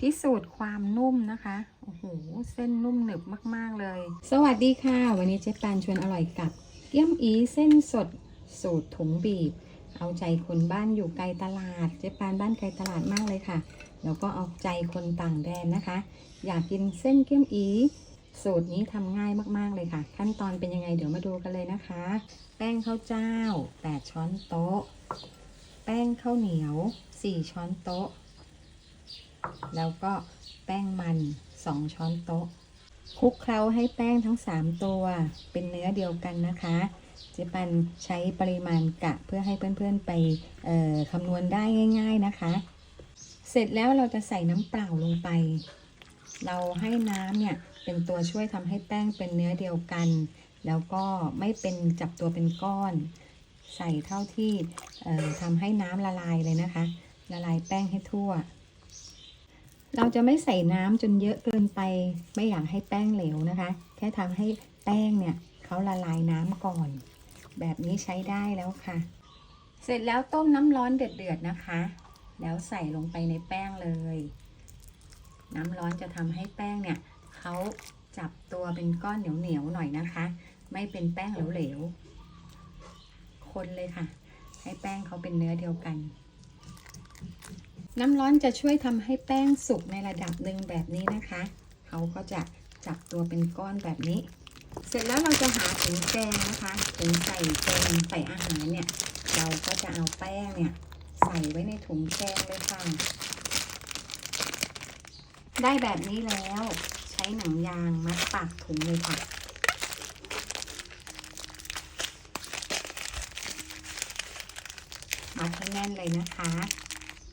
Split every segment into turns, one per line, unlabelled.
พิสูจน์ความนุ่มนะคะ โอ้โห เส้นนุ่มหนึบมาก ๆ เลย สวัสดีค่ะ วันนี้เจ๊ปานชวนอร่อยกับเกี๊ยมอีเส้นสดสูตรถุงบีบ เอาใจคนบ้านอยู่ไกลตลาด เจ๊ปานบ้านไกลตลาดมากเลยค่ะ แล้วก็เอาใจคนต่างแดนนะคะ อยากกินเส้นเกี๊ยมอี สูตรนี้ทำง่ายมากๆเลยค่ะ ขั้นตอนเป็นยังไงเดี๋ยวมาดูกันเลยนะคะ แป้งข้าวเจ้า 8 ช้อนโต๊ะ แป้งข้าวเหนียว 4 ช้อนโต๊ะ แล้วก็แป้งมัน 2 ช้อนโต๊ะคลุกเคล้าให้แป้งทั้ง 3 ตัว เป็นเนื้อเดียวกันนะคะเจ๊ปันใช้ปริมาณกะเพื่อให้เพื่อนๆไปเอ่อคำนวณได้ง่าย ๆนะคะ เสร็จแล้วเราจะใส่น้ำเปล่าลงไป เราให้น้ำเนี่ยเป็นตัวช่วยทำให้แป้งเป็นเนื้อเดียวกัน แล้วก็ไม่เป็นจับตัวเป็นก้อน ใส่เท่าที่ทำให้น้ำละลายเลยนะคะ ละลายแป้งให้ทั่ว เราจะไม่ใส่น้ำจนเยอะเกินไป ไม่อยากให้แป้งเหลวนะคะ แค่ทำให้แป้งเนี่ยเขาละลายน้ำก่อน แบบนี้ใช้ได้แล้วค่ะ เสร็จแล้วต้มน้ำร้อนเดือดๆนะคะ แล้วใส่ลงไปในแป้งเลย น้ำร้อนจะทำให้แป้งเนี่ยเขาจับตัวเป็นก้อนเหนียวๆหน่อยนะคะ ไม่เป็นแป้งเหลวๆคนเลยค่ะ ให้แป้งเขาเป็นเนื้อเดียวกัน น้ำร้อนจะช่วยทำให้แป้งสุกในระดับหนึ่งแบบนี้นะคะ เขาก็จะจับตัวเป็นก้อนแบบนี้ เสร็จแล้วเราจะหาถุงแกงนะคะถุงใส่แกงใส่อาหารเนี่ย เราก็จะเอาแป้งเนี่ยใส่ไว้ในถุงแกงเลยค่ะ ได้แบบนี้แล้วใช้หนังยางมัดปากถุงเลยค่ะมัดให้แน่นเลยนะคะ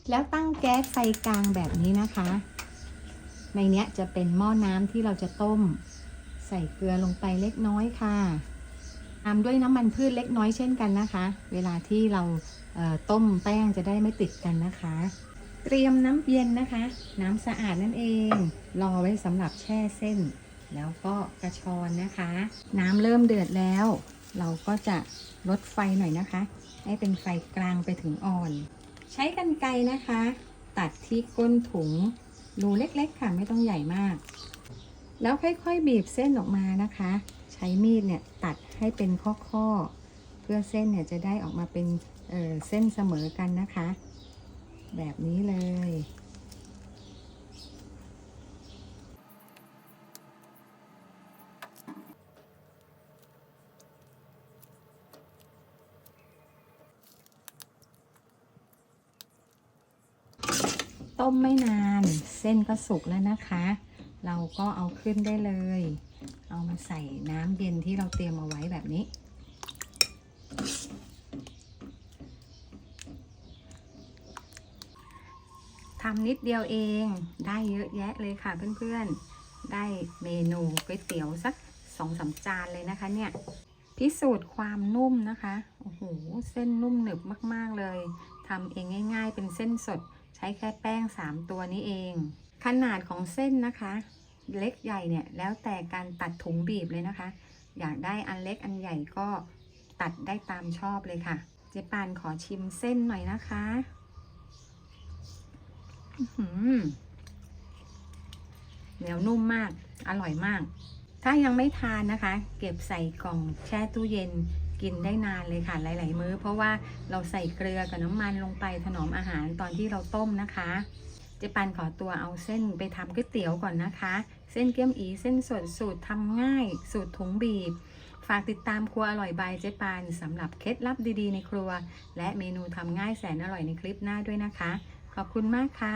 แล้วตั้งแก๊สไฟกลางแบบนี้นะคะ ในเนี้ยจะเป็นหม้อน้ำที่เราจะต้ม ใส่เกลือลงไปเล็กน้อยค่ะตามด้วยน้ำมันพืชเล็กน้อยเช่นกันนะคะ เวลาที่เราเต้มแป้งจะได้ไม่ติดกันนะคะ เตรียมน้ำเย็นนะคะ น้ำสะอาดนั่นเอง รอไว้สำหรับแช่เส้น แล้วก็กระชอนนะคะ น้ำเริ่มเดือดแล้ว เราก็จะลดไฟหน่อยนะคะ ให้เป็นไฟกลางไปถึงอ่อน ใช้กันไกนะคะ ตัดที่ก้นถุงรูเล็กๆค่ะไม่ต้องใหญ่มาก แล้วค่อยๆบีบเส้นออกมานะคะ ใช้มีดเนี่ยตัดให้เป็นข้อๆ เพื่อเส้นเนี่ยจะได้ออกมาเป็นเอ่อเส้นเสมอกันนะคะ แบบนี้เลย ต้มไม่นาน เส้นก็สุกแล้วนะคะ เราก็เอาขึ้นได้เลย เอามาใส่น้ำเย็นที่เราเตรียมเอาไว้แบบนี้ ทำนิดเดียวเอง ได้เยอะแยะเลยค่ะเพื่อนๆ ได้เมนูก๋วยเตี๋ยวสักสองสามจานเลยนะคะเนี่ยพิสูจน์ความนุ่มนะคะ โอ้โห เส้นนุ่มหนึบมาก ๆ เลย ทำเองง่าย ๆ เป็นเส้นสด ใช้แค่แป้ง 3 ตัวนี้เอง ขนาดของเส้นนะคะ เล็กใหญ่เนี่ยแล้วแต่การตัดถุงบีบเลยนะคะ อยากได้อันเล็กอันใหญ่ก็ตัดได้ตามชอบเลยค่ะ เจ๊ปานขอชิมเส้นหน่อยนะคะหือเหนียวนุ่มมาก อร่อยมาก ถ้ายังไม่ทานนะคะ เก็บใส่กล่องแช่ตู้เย็น กินได้นานเลยค่ะหลาย ๆ มื้อ เพราะว่าเราใส่เกลือกับน้ำมันลงไปถนอมอาหารตอนที่เราต้มนะคะเจปันขอตัวเอาเส้นไปทำก๋วยเตี๋ยวก่อนนะคะ เส้นเกี๊ยมอีเส้นสดสูตรทำง่าย สูตรถุงบีบ ฝากติดตามครัวอร่อยบายเจปานสำหรับเคล็ดลับดี ๆ ในครัว และเมนูทำง่ายแสนอร่อยในคลิปหน้าด้วยนะคะ ขอบคุณมากค่ะ